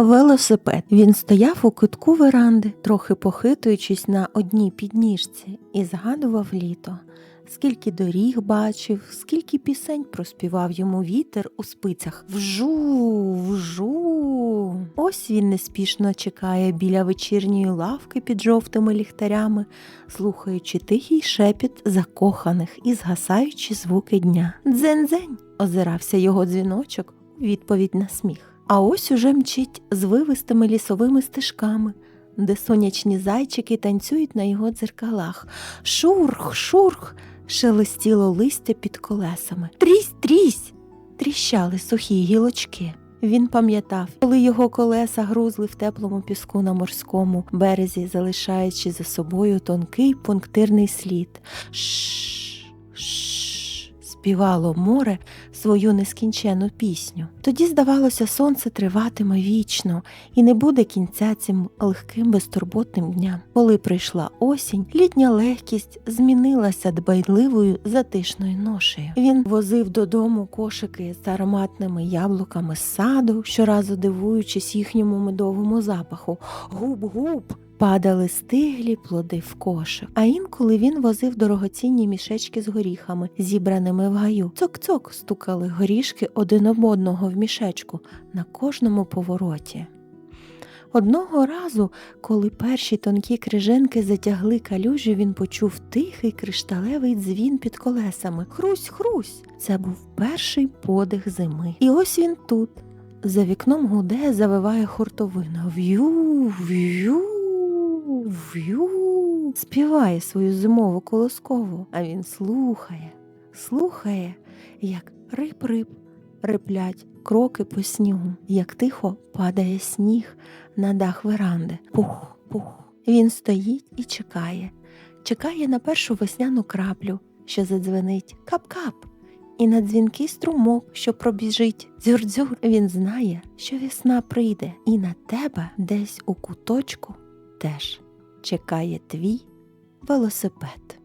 Велосипед. Він стояв у кутку веранди, трохи похитуючись на одній підніжці, і згадував літо. Скільки доріг бачив, скільки пісень проспівав йому вітер у спицях. Вжу, вжу. Ось він неспішно чекає біля вечірньої лавки під жовтими ліхтарями, слухаючи тихий шепіт закоханих і згасаючі звуки дня. Дзень-дзень озирався його дзвіночок у відповідь на сміх. А ось уже мчить звивистими лісовими стежками, де сонячні зайчики танцюють на його дзеркалах. Шурх, шурх, шелестіло листя під колесами. Трісь, трісь, тріщали сухі гілочки. Він пам'ятав, коли його колеса грузли в теплому піску на морському березі, залишаючи за собою тонкий пунктирний слід. Шш, співало море свою нескінчену пісню. Тоді, здавалося, сонце триватиме вічно і не буде кінця цим легким безтурботним дням. Коли прийшла осінь, літня легкість змінилася дбайливою затишною ношею. Він возив додому кошики з ароматними яблуками з саду, щоразу дивуючись їхньому медовому запаху. Губ-губ. Падали стиглі плоди в кошик. А інколи він возив дорогоцінні мішечки з горіхами, зібраними в гаю. Цок-цок стукали горішки один об одного в мішечку на кожному повороті. Одного разу, коли перші тонкі криженки затягли калюжі, він почув тихий кришталевий дзвін під колесами. Хрусь, хрусь. Це був перший подих зими. І ось він тут. За вікном гуде, завиває хуртовина. В'ю, в'ю, в'ю. Співає свою зимову колоскову, а він слухає, слухає, як рип-рип риплять кроки по снігу, як тихо падає сніг на дах веранди. Пух, пух. Він стоїть і чекає, чекає на першу весняну краплю, що задзвенить кап-кап. І на дзвінкий струмок, що пробіжить дзюр-дзюр, він знає, що весна прийде, і на тебе десь у куточку теж чекає твій велосипед.